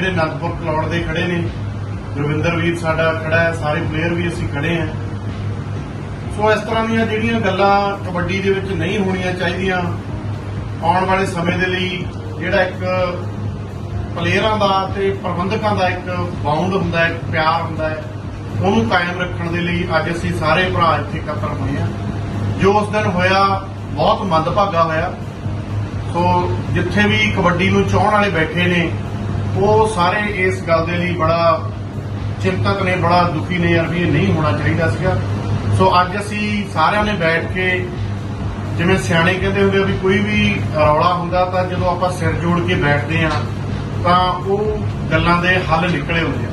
ਜਿਹੜੇ ਨੰਦਪੁਰ ਕਲੌੜ ਦੇ ਖੜੇ ਨੇ ਗੁਰਵਿੰਦਰ ਵੀਰ ਸਾਡਾ ਖੜਾ ਹੈ, ਸਾਰੇ ਪਲੇਅਰ ਵੀ ਅਸੀਂ ਖੜੇ ਹਾਂ। ਸੋ ਇਸ ਤਰ੍ਹਾਂ ਦੀਆਂ ਜਿਹੜੀਆਂ ਗੱਲਾਂ ਕਬੱਡੀ ਦੇ ਵਿੱਚ ਨਹੀਂ ਹੋਣੀਆਂ ਚਾਹੀਦੀਆਂ, ਆਉਣ ਵਾਲੇ ਸਮੇਂ ਦੇ ਲਈ ਜਿਹੜਾ ਇੱਕ ਪਲੇਅਰਾਂ ਦਾ ਤੇ ਪ੍ਰਬੰਧਕਾਂ ਦਾ ਇੱਕ ਬਾਉਂਡ ਹੁੰਦਾ ਹੈ, ਇੱਕ ਪਿਆਰ ਹੁੰਦਾ ਹੈ, ਉਹਨੂੰ ਕਾਇਮ ਰੱਖਣ ਦੇ ਲਈ ਅੱਜ ਅਸੀਂ ਸਾਰੇ ਭਰਾ ਇੱਥੇ ਇਕੱਤਰ ਹੋਏ ਹਾਂ। ਜੋ ਉਸ ਦਿਨ ਹੋਇਆ, ਬਹੁਤ ਮੰਦਭਾਗਾ ਹੋਇਆ। ਸੋ ਜਿੱਥੇ ਵੀ ਕਬੱਡੀ ਨੂੰ ਚਾਹਣ ਵਾਲੇ ਬੈਠੇ ਨੇ ਉਹ ਸਾਰੇ ਇਸ ਗੱਲ ਦੇ ਲਈ ਬੜਾ ਚਿੰਤਤ ਨੇ, ਬੜਾ ਦੁਖੀ ਨੇ ਯਾਰ ਵੀ ਇਹ ਨਹੀਂ ਹੋਣਾ ਚਾਹੀਦਾ ਸੀਗਾ। ਸੋ ਅੱਜ ਅਸੀਂ ਸਾਰਿਆਂ ਨੇ ਬੈਠ ਕੇ ਜਿਵੇਂ ਸਿਆਣੇ ਕਹਿੰਦੇ ਹੁੰਦੇ ਆ ਵੀ ਕੋਈ ਵੀ ਰੌਲਾ ਹੁੰਦਾ ਤਾਂ ਜਦੋਂ ਆਪਾਂ ਸਿਰ ਜੋੜ ਕੇ ਬੈਠਦੇ ਆ ਤਾਂ ਉਹ ਗੱਲਾਂ ਦੇ ਹੱਲ ਨਿਕਲੇ ਹੁੰਦੇ ਆ।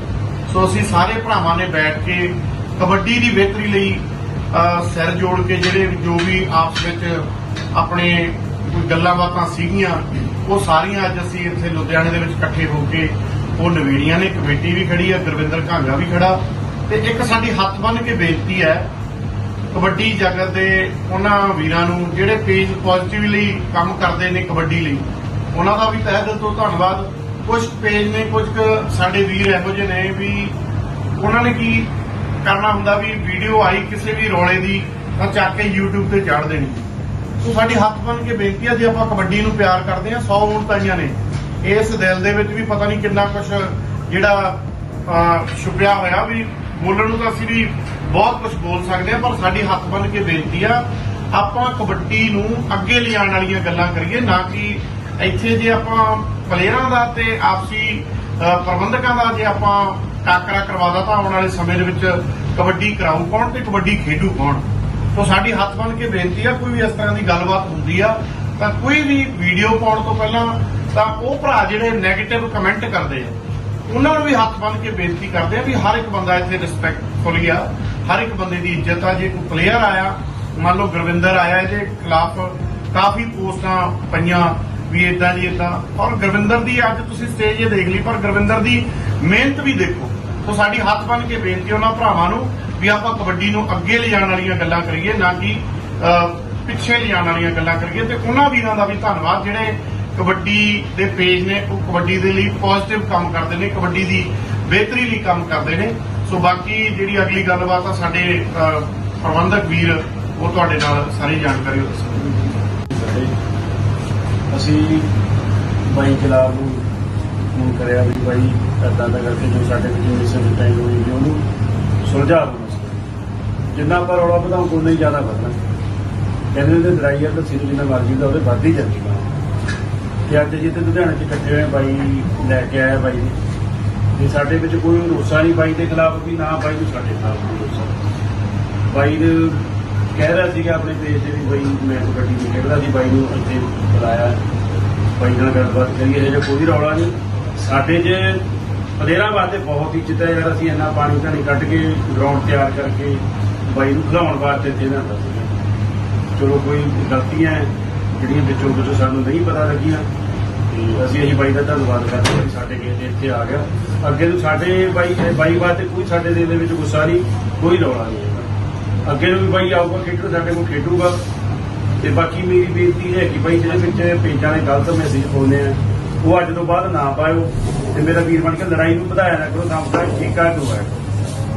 ਸੋ ਅਸੀਂ ਸਾਰੇ ਭਰਾਵਾਂ ਨੇ ਬੈਠ ਕੇ ਕਬੱਡੀ ਦੀ ਬਿਹਤਰੀ ਲਈ ਸਿਰ ਜੋੜ ਕੇ ਜਿਹੜੇ ਜੋ ਵੀ ਆਪਸ ਵਿੱਚ ਆਪਣੇ ਕੋਈ ਗੱਲਾਂ ਬਾਤਾਂ ਸੀਗੀਆਂ ਉਹ ਸਾਰੀਆਂ ਅੱਜ ਅਸੀਂ ਇੱਥੇ ਲੁਧਿਆਣੇ ਦੇ ਵਿੱਚ ਇਕੱਠੇ ਹੋ ਕੇ ਉਹ ਨਵੇੜੀਆਂ ਨੇ, ਕਮੇਟੀ ਵੀ ਖੜੀ ਹੈ, ਗੁਰਵਿੰਦਰ ਘਾਂਗਾ ਵੀ ਖੜਾ। ਤੇ ਇੱਕ ਸਾਡੀ ਹੱਥ ਬੰਨ੍ਹ ਕੇ ਬੇਨਤੀ ਹੈ, ਕਬੱਡੀ ਜਗਤ ਦੇ ਉਹਨਾਂ ਵੀਰਾਂ ਨੂੰ, ਜਿਹੜੇ ਪੇਜ ਪੋਜ਼ਿਟਿਵਲੀ ਕੰਮ ਕਰਦੇ ਨੇ ਕਬੱਡੀ ਲਈ, ਉਹਨਾਂ ਦਾ ਵੀ ਤਹਿ ਦਿਲ ਤੋਂ ਧੰਨਵਾਦ। ਕੁਝ ਪੇਜ ਨੇ, ਕੁਝ ਕੁ ਸਾਡੇ ਵੀਰ ਇਹੋ ਜਿਹੇ ਨੇ ਵੀ ਉਹਨਾਂ ਨੇ ਕੀ ਕਰਨਾ ਹੁੰਦਾ ਵੀ ਵੀਡੀਓ ਆਈ ਕਿਸੇ ਵੀ ਰੌਲੇ ਦੀ, ਤਾਂ ਚੱਕ ਕੇ YouTube ਤੇ ਚੜ੍ਹ ਦੇਣੀ। ਸੋ ਸਾਡੀ ਹੱਥ ਬੰਨ ਕੇ ਬੇਨਤੀ ਆ, ਜੇ ਆਪਾਂ ਕਬੱਡੀ ਨੂੰ ਪਿਆਰ ਕਰਦੇ ਹਾਂ 100 ਉਣਤਾਈਆਂ ਨੇ। ਇਸ ਦਿਲ ਦੇ ਵਿੱਚ ਵੀ ਪਤਾ ਨਹੀਂ ਕਿੰਨਾ ਕੁਝ ਜਿਹੜਾ ਛੁਪਿਆ ਹੋਇਆ ਵੀ ਬੋਲਣ ਨੂੰ ਤਾਂ ਅਸੀਂ ਵੀ ਬਹੁਤ ਕੁਝ ਬੋਲ ਸਕਦੇ ਹਾਂ ਪਰ ਸਾਡੀ ਹੱਥ ਬੰਨ ਕੇ ਬੇਨਤੀ ਆ, ਆਪਾਂ ਕਬੱਡੀ ਨੂੰ ਅੱਗੇ ਲਿਆਉਣ ਵਾਲੀਆਂ ਗੱਲਾਂ ਕਰੀਏ, ਨਾ ਕਿ ਇੱਥੇ ਜੇ ਆਪਾਂ ਪਲੇਅਰਾਂ ਦਾ ਤੇ ਆਪਸੀ ਪ੍ਰਬੰਧਕਾਂ ਦਾ ਜੇ ਆਪਾਂ ਟਾਕਰਾ ਕਰਵਾਦਾ ਤਾਂ ਆਉਣ ਵਾਲੇ ਸਮੇਂ ਦੇ ਵਿੱਚ ਕਬੱਡੀ ਕਰਾਊ ਕੌਣ ਤੇ ਕਬੱਡੀ ਖੇਡੂ ਕੌਣ? ਤੋ ਸਾਡੀ ਹੱਥ ਬੰਨ ਕੇ ਬੇਨਤੀ ਆ, ਕੋਈ ਵੀ ਇਸ ਤਰ੍ਹਾਂ ਦੀ ਗੱਲਬਾਤ ਹੁੰਦੀ ਆ, ਤਾਂ ਕੋਈ ਵੀ ਵੀਡੀਓ ਪਾਉਣ ਤੋਂ ਪਹਿਲਾਂ ਤਾਂ ਉਹ ਭਰਾ ਜਿਹੜੇ 네ਗੇਟਿਵ ਕਮੈਂਟ ਕਰਦੇ ਆ, ਉਹਨਾਂ ਨੂੰ ਵੀ ਹੱਥ ਬੰਨ ਕੇ ਬੇਨਤੀ ਕਰਦੇ ਆ ਵੀ ਹਰ ਇੱਕ ਬੰਦਾ ਇੱਥੇ ਰਿਸਪੈਕਟਫੁਲ ਆ, ਹਰ ਇੱਕ ਬੰਦੇ ਦੀ ਇੱਜ਼ਤ ਆ, ਜੇ ਕੋਈ ਪਲੇਅਰ ਆਇਆ, ਮੰਨ ਲਓ ਗੁਰਵਿੰਦਰ ਆਇਆ ਇਹਦੇ ਖਿਲਾਫ ਕਾਫੀ ਪੋਸਟਾਂ ਪਈਆਂ ਵੀ ਇਦਾਂ ਜੀ ਇਦਾਂ ਔਰ ਗੁਰਵਿੰਦਰ ਦੀ ਅੱਜ ਤੁਸੀਂ ਸਟੇਜ ਇਹ ਦੇਖ ਲਈ, ਪਰ ਗੁਰਵਿੰਦਰ ਦੀ ਮਿਹਨਤ ਵੀ ਦੇਖੋ ਸੋ ਸਾਡੀ ਹੱਥ ਬੰਨ ਕੇ ਬੇਨਤੀ ਉਹਨਾਂ ਭਰਾਵਾਂ ਨੂੰ ਵੀ ਆਪਾਂ ਕਬੱਡੀ ਨੂੰ ਅੱਗੇ ਲਿਜਾਣ ਵਾਲੀਆਂ ਗੱਲਾਂ ਕਰੀਏ, ਨਾ ਕਿ ਪਿੱਛੇ ਲਿਜਾਣ ਵਾਲੀਆਂ ਗੱਲਾਂ ਕਰੀਏ। ਤੇ ਉਹਨਾਂ ਵੀਰਾਂ ਦਾ ਵੀ ਧੰਨਵਾਦ, ਜਿਹੜੇ ਕਬੱਡੀ ਦੇ ਪੇਜ ਨੇ, ਉਹ ਕਬੱਡੀ ਦੇ ਲਈ ਪੋਜ਼ਿਟਿਵ ਕੰਮ ਕਰਦੇ ਨੇ, ਕਬੱਡੀ ਦੀ ਬਿਹਤਰੀ ਲਈ ਕੰਮ ਕਰਦੇ ਨੇ। ਸੋ ਬਾਕੀ ਜਿਹੜੀ ਅਗਲੀ ਗੱਲਬਾਤ ਆ, ਸਾਡੇ ਪ੍ਰਬੰਧਕ ਵੀਰ, ਉਹ ਤੁਹਾਡੇ ਨਾਲ ਸਾਰੀ ਜਾਣਕਾਰੀ ਦੱਸਣਗੇ। ਅਸੀਂ ਬਾਈ ਜਲਾਬ ਨੂੰ ਫੋਨ ਕਰਿਆ ਵੀ ਬਾਈ, ਏਦਾਂ ਦਾ ਕਰਕੇ ਜੋ ਸਾਡੇ ਵਿੱਚ ਮਿਸਅੰਡਰਸਟੈਂਡਿੰਗ ਹੋਈ ਵੀ ਉਹਨੂੰ ਸੁਲਝਾ ਦਿਓ ਜਿੰਨਾ ਆਪਾਂ ਰੌਲਾ ਵਧਾਉਂ ਉਨਾ ਹੀ ਜ਼ਿਆਦਾ ਵਧਣਾ ਕਹਿੰਦੇ ਨੇ ਲੜਾਈ ਆ ਤਾਂ ਸਿਰ ਜਿੰਨਾ ਮਰਜ਼ੀ ਦਾ ਉਹਦੇ ਵੱਧ ਹੀ ਜਾਂਦੀ ਹੈ। ਤੇ ਅੱਜ ਜਿੱਥੇ ਲੁਧਿਆਣੇ 'ਚ ਇਕੱਠੇ ਹੋਏ ਬਾਈ ਲੈ ਕੇ ਆਇਆ ਬਾਈ ਨੇ। ਤੇ ਸਾਡੇ ਵਿੱਚ ਕੋਈ ਰੋਸਾ ਨਹੀਂ ਬਾਈ ਦੇ ਖਿਲਾਫ ਵੀ, ਨਾ ਬਾਈ ਨੂੰ ਸਾਡੇ ਖਿਲਾਫ ਕੋਈ ਰੋਸਾ ਬਾਈ ਨੇ ਕਹਿ ਰਿਹਾ ਸੀਗਾ ਆਪਣੇ ਪੇਜ ਤੇ ਵੀ ਬਾਈ ਮੈਂ ਕਬੱਡੀ ਨਹੀਂ ਖੇਡਦਾ ਸੀ, ਬਾਈ ਨੂੰ ਇੱਥੇ ਬੁਲਾਇਆ। ਬਾਈ ਨਾਲ ਗੱਲਬਾਤ ਕਰੀਏ ਇਹ ਜਿਹਾ ਕੋਈ ਰੌਲਾ ਨਹੀਂ। ਸਾਡੇ 'ਚ ਪਲੇਅਰਾਂ ਵਾਸਤੇ ਬਹੁਤ ਇੱਜ਼ਤ ਹੈ ਯਾਰ, ਅਸੀਂ ਇੰਨਾ ਪਾਣੀ ਧਾਣੀ ਕੱਢ ਕੇ ਗਰਾਊਂਡ ਤਿਆਰ ਕਰਕੇ ਬਾਈ ਨੂੰ ਖਿਲਾਉਣ ਵਾਸਤੇ ਇੱਥੇ ਲਿਆਂਦਾ ਸੀਗਾ ਚਲੋ ਕੋਈ ਗਲਤੀਆਂ ਜਿਹੜੀਆਂ ਵਿੱਚੋਂ ਵਿੱਚੋਂ ਸਾਨੂੰ ਨਹੀਂ ਪਤਾ ਲੱਗੀਆਂ। ਤੇ ਅਸੀਂ ਇਹੀ ਬਾਈ ਦਾ ਧੰਨਵਾਦ ਕਰਦੇ ਹਾਂ ਸਾਡੇ ਗੇਟ ਇੱਥੇ ਆ ਗਿਆ। ਅੱਗੇ ਨੂੰ ਸਾਡੇ ਬਾਈ ਬਾਈ ਵਾਸਤੇ ਕੋਈ ਸਾਡੇ ਦਿਲ ਦੇ ਵਿੱਚ ਗੁੱਸਾ ਨਹੀਂ, ਕੋਈ ਰੌਲਾ ਨਹੀਂ ਹੈਗਾ। ਅੱਗੇ ਨੂੰ ਵੀ ਬਾਈ ਆਊਗਾ ਖੇਡੂ ਸਾਡੇ ਕੋਲ ਖੇਡੂਗਾ। ਤੇ ਬਾਕੀ ਮੇਰੀ ਬੇਨਤੀ ਹੈ ਕਿ ਬਾਈ ਜਿਹੜੇ ਵਿੱਚ ਪੇਜਾਂ ਨੇ ਗਲਤ ਮੈਸੇਜ ਪਾਉਂਦੇ ਆ ਉਹ ਅੱਜ ਤੋਂ ਬਾਅਦ ਨਾ ਪਾਇਓ ਤੇ ਮੇਰਾ ਵੀਰ ਬਣ ਕੇ ਲੜਾਈ ਨੂੰ ਵਧਾਇਆ ਨਾ ਕਰੋ ਕੰਮ ਦਾ ਠੀਕਾ ਕਿਉਂ ਹੈ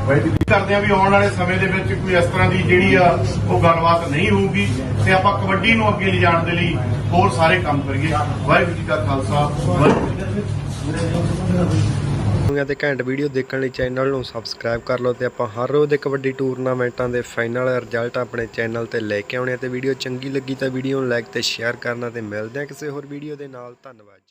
ਬਾਈ ਦੀ ਕਰਦੇ ਆ ਵੀ ਆਉਣ ਵਾਲੇ ਸਮੇਂ ਦੇ ਵਿੱਚ ਕੋਈ ਇਸ ਤਰ੍ਹਾਂ ਦੀ ਜਿਹੜੀ ਆ ਉਹ ਗੱਲਬਾਤ ਨਹੀਂ ਹੋਊਗੀ ਤੇ ਆਪਾਂ ਕਬੱਡੀ ਨੂੰ ਅੱਗੇ ਲਿਜਾਣ ਦੇ ਲਈ ਹੋਰ ਸਾਰੇ ਕੰਮ ਕਰੀਏ। ਵਾਹਿਗੁਰੂ ਜੀ ਕਾ ਖਾਲਸਾ ਵਾਹਿਗੁਰੂ ਜੀ ਤੇ ਘੈਂਟ ਵੀਡੀਓ ਦੇਖਣ ਲਈ ਚੈਨਲ ਨੂੰ ਸਬਸਕ੍ਰਾਈਬ ਕਰ ਲਓ ਤੇ ਆਪਾਂ ਹਰ ਰੋਜ਼ ਦੇ ਕਬੱਡੀ ਟੂਰਨਾਮੈਂਟਾਂ ਦੇ ਫਾਈਨਲ ਰਿਜ਼ਲਟ ਆਪਣੇ ਚੈਨਲ ਤੇ ਲੈ ਕੇ ਆਉਣੇ ਆ ਤੇ ਵੀਡੀਓ ਚੰਗੀ ਲੱਗੀ ਤਾਂ ਵੀਡੀਓ ਨੂੰ ਲਾਈਕ ਤੇ ਸ਼ੇਅਰ ਕਰਨਾ ਤੇ ਮਿਲਦੇ ਆ ਕਿਸੇ ਹੋਰ ਵੀਡੀਓ ਦੇ ਨਾਲ। ਧੰਨਵਾਦ ਜੀ।